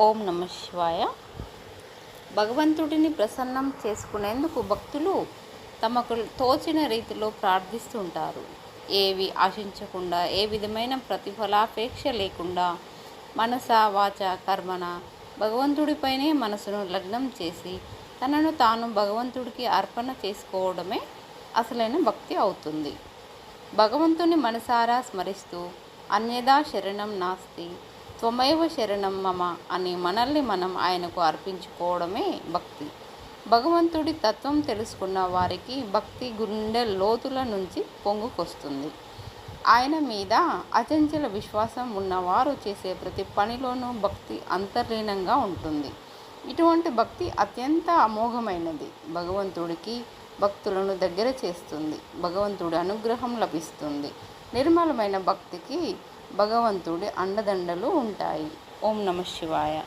ఓం నమ శివాయ. భగవంతుడిని ప్రసన్నం చేసుకునేందుకు భక్తులు తమకు తోచిన రీతిలో ప్రార్థిస్తుంటారు ఏవి ఆశించకుండా ఏ విధమైన ప్రతిఫలాపేక్ష లేకుండా మనస వాచ కర్మన భగవంతుడిపైనే మనసును లగ్నం చేసి తనను తాను భగవంతుడికి అర్పణ చేసుకోవడమే అసలైన భక్తి అవుతుంది. భగవంతుని మనసారా స్మరిస్తూ అన్యదా శరణం నాస్తి. త్వమైవ శరణం మమ అని మనల్ని మనం ఆయనకు అర్పించుకోవడమే భక్తి. భగవంతుడి తత్వం తెలుసుకున్న వారికి భక్తి గుండె లోతుల నుంచి పొంగుకొస్తుంది. ఆయన మీద అచంచల విశ్వాసం ఉన్నవారు చేసే ప్రతి పనిలోనూ భక్తి అంతర్లీనంగా ఉంటుంది. ఇటువంటి భక్తి అత్యంత అమోఘమైనది. భగవంతుడికి భక్తులను దగ్గర చేస్తుంది. భగవంతుడి అనుగ్రహం లభిస్తుంది. నిర్మలమైన భక్తికి భగవంతుడి అండదండలు ఉంటాయి. ఓం నమ శివాయ.